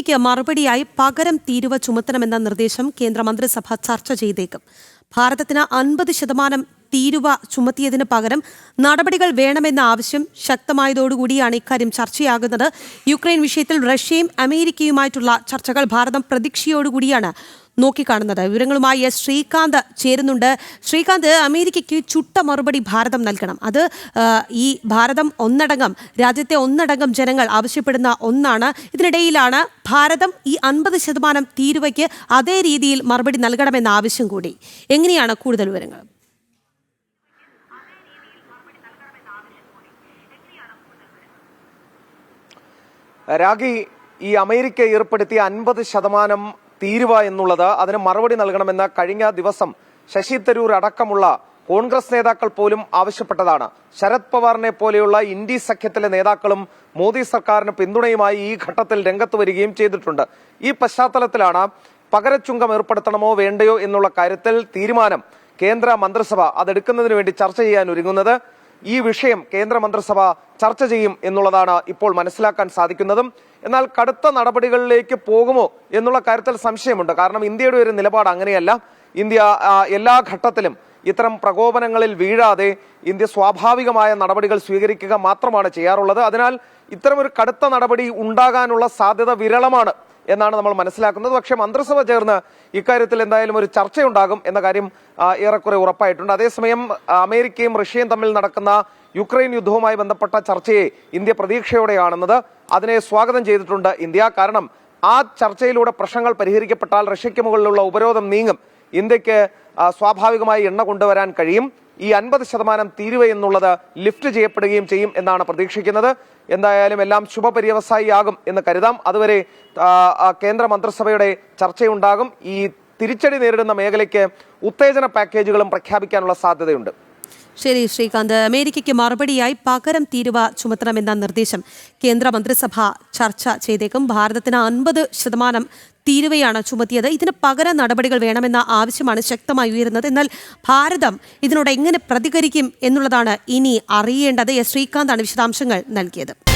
അമേരിക്കയ്ക്ക് മറുപടിയായി പകരം തീരുവ ചുമത്തണമെന്ന നിർദ്ദേശം കേന്ദ്രമന്ത്രിസഭ ചർച്ച ചെയ്തേക്കും. ഭാരതത്തിന് അൻപത് ശതമാനം തീരുവ ചുമത്തിയതിന് പകരം നടപടികൾ വേണമെന്ന ആവശ്യം ശക്തമായതോടുകൂടിയാണ് ഇക്കാര്യം ചർച്ചയാകുന്നത്. യുക്രൈൻ വിഷയത്തിൽ റഷ്യയും അമേരിക്കയുമായിട്ടുള്ള ചർച്ചകൾ ഭാരതം പ്രതീക്ഷയോടുകൂടിയാണ് നോക്കിക്കാണുന്നത്. വിവരങ്ങളുമായി ശ്രീകാന്ത് ചേരുന്നുണ്ട്. ശ്രീകാന്ത് അമേരിക്കയ്ക്ക് ചുട്ട മറുപടി ഭാരതം നൽകണം. അത് ഈ ഭാരതം ഒന്നടങ്കം രാജ്യത്തെ ഒന്നടങ്കം ജനങ്ങൾ ആവശ്യപ്പെടുന്ന ഒന്നാണ്. ഇതിനിടയിലാണ് ഭാരതം ഈ അൻപത് ശതമാനം തീരുവയ്ക്ക് അതേ രീതിയിൽ മറുപടി നൽകണമെന്ന ആവശ്യം കൂടി. എങ്ങനെയാണ് കൂടുതൽ വിവരങ്ങൾ? രാഗി ഈ അമേരിക്ക ഏർപ്പെടുത്തിയ അൻപത് ശതമാനം തീരുവ എന്നുള്ളത് അതിന് മറുപടി നൽകണമെന്ന് കഴിഞ്ഞ ദിവസം ശശി തരൂർ അടക്കമുള്ള കോൺഗ്രസ് നേതാക്കൾ പോലും ആവശ്യപ്പെട്ടതാണ്. ശരത് പവാറിനെ പോലെയുള്ള ഇന്ത്യ സഖ്യത്തിലെ നേതാക്കളും മോദി സർക്കാരിന് പിന്തുണയുമായി ഈ ഘട്ടത്തിൽ രംഗത്ത് വരികയും ചെയ്തിട്ടുണ്ട്. ഈ പശ്ചാത്തലത്തിലാണ് പകരച്ചുങ്കം ഏർപ്പെടുത്തണമോ വേണ്ടയോ എന്നുള്ള കാര്യത്തിൽ തീരുമാനം കേന്ദ്ര മന്ത്രിസഭ അതെടുക്കുന്നതിന് വേണ്ടി ചർച്ച ചെയ്യാൻ ഒരുങ്ങുന്നത്. ഈ വിഷയം കേന്ദ്ര മന്ത്രിസഭ ചർച്ച ചെയ്യും എന്നുള്ളതാണ് ഇപ്പോൾ മനസ്സിലാക്കാൻ സാധിക്കുന്നതും. എന്നാൽ കടുത്ത നടപടികളിലേക്ക് പോകുമോ എന്നുള്ള കാര്യത്തിൽ സംശയമുണ്ട്. കാരണം ഇന്ത്യയുടെ ഒരു നിലപാട് അങ്ങനെയല്ല. ഇന്ത്യ എല്ലാ ഘട്ടത്തിലും ഇത്തരം പ്രകോപനങ്ങളിൽ വീഴാതെ ഇന്ത്യ സ്വാഭാവികമായ നടപടികൾ സ്വീകരിക്കുക മാത്രമാണ് ചെയ്യാറുള്ളത്. അതിനാൽ ഇത്തരമൊരു കടുത്ത നടപടി ഉണ്ടാകാനുള്ള സാധ്യത വിരളമാണ്. എന്നാണ് നമ്മൾ മനസ്സിലാക്കുന്നത്. പക്ഷേ മന്ത്രിസഭ ചേർന്ന് ഇക്കാര്യത്തിൽ എന്തായാലും ഒരു ചർച്ചയുണ്ടാകും എന്ന കാര്യം ഏറെക്കുറെ ഉറപ്പായിട്ടുണ്ട്. അതേസമയം അമേരിക്കയും റഷ്യയും തമ്മിൽ നടക്കുന്ന യുക്രൈൻ യുദ്ധവുമായി ബന്ധപ്പെട്ട ചർച്ചയെ ഇന്ത്യ പ്രതീക്ഷയോടെ കാണുന്നത് അതിനെ സ്വാഗതം ചെയ്തിട്ടുണ്ട് ഇന്ത്യ. കാരണം ആ ചർച്ചയിലൂടെ പ്രശ്നങ്ങൾ പരിഹരിക്കപ്പെട്ടാൽ റഷ്യയ്ക്ക് മുകളിലുള്ള ഉപരോധം നീങ്ങും. ഇന്ത്യയ്ക്ക് സ്വാഭാവികമായി എണ്ണ കൊണ്ടുവരാൻ കഴിയും. ഈ അൻപത് ശതമാനം തീരുവ എന്നുള്ളത് ലിഫ്റ്റ് ചെയ്യപ്പെടുകയും ചെയ്യും എന്നാണ് പ്രതീക്ഷിക്കുന്നത്. എന്തായാലും എല്ലാം ശുഭപര്യവസായിയാകും എന്ന് കരുതാം. അതുവരെ കേന്ദ്ര മന്ത്രിസഭയുടെ ചർച്ചയുണ്ടാകും. ഈ തിരിച്ചടി നേരിടുന്ന മേഖലയ്ക്ക് ഉത്തേജന പാക്കേജുകളും പ്രഖ്യാപിക്കാനുള്ള സാധ്യതയുണ്ട്. ശരി ശ്രീകാന്ത്. അമേരിക്കയ്ക്ക് മറുപടിയായി പകരം തീരുവ ചുമത്തണമെന്ന നിർദ്ദേശം കേന്ദ്ര മന്ത്രിസഭ ചർച്ച ചെയ്തേക്കും. ഭാരതത്തിന് അൻപത് ശതമാനം തീരുവയാണ് ചുമത്തിയത്. ഇതിന് പകരം നടപടികൾ വേണമെന്ന ആവശ്യമാണ് ശക്തമായി ഉയരുന്നത്. എന്നാൽ ഭാരതം ഇതിനോട് എങ്ങനെ പ്രതികരിക്കും എന്നുള്ളതാണ് ഇനി അറിയേണ്ടത്. എസ് ശ്രീകാന്താണ് വിശദാംശങ്ങൾ നൽകിയത്.